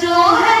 ਜੋ ਹੈ